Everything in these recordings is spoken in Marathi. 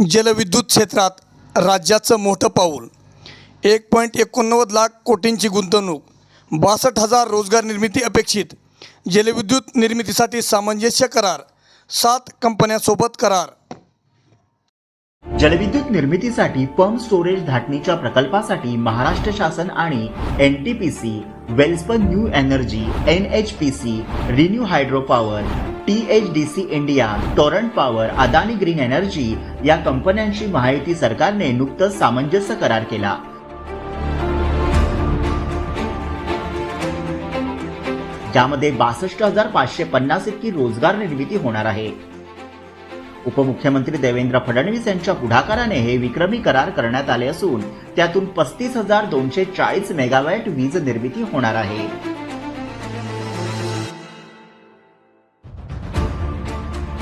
जलविद्युत क्षेत्रात राज्याचं मोठं पाऊल. एक पॉईंट एकोणनव्वद लाख कोटींची गुंतवणूक बासष्ट हजार रोजगार निर्मिती अपेक्षित जलविद्युत निर्मितीसाठी सामंजस्य करार सात कंपन्यांसोबत करार. जलविद्युत निर्मितीसाठी पंप स्टोरेज धाटणीच्या प्रकल्पासाठी महाराष्ट्र शासन आणि N T P C Welspun new energy N H P C ReNew hydro power T H D C India Torrent power Adani green energy या कंपन्यांशी महायुती सरकारने नुकतंच सामंजस्य करार केला. ज्यामध्ये बासष्ट हजार पाचशे पन्नास इतकी रोजगार निर्मिती होणार आहे. उपमुख्यमंत्री देवेंद्र फडणवीस यांच्या पुढाकाराने हे विक्रमी करार करण्यात आले असून त्यातून पस्तीस हजार दोनशे चाळीस मेगावॅट वीज निर्मिती होणार आहे.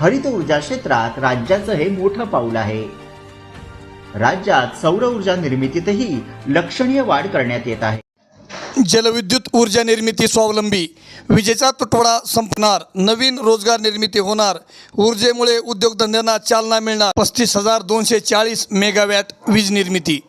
हरित ऊर्जा क्षेत्रात राज्याचं हे मोठं पाऊल आहे. राज्यात सौर ऊर्जा निर्मितीतही लक्षणीय वाढ करण्यात येत आहे. जलविद्युत ऊर्जा निर्मिती स्वावलंबी. विजेचा तुटवडा संपणार. नवीन रोजगार निर्मिती होणार. ऊर्जेमुळे उद्योगधंद्यांना चालना मिळणार. पस्तीस हजार दोनशे चाळीस मेगावॅट वीज निर्मिती.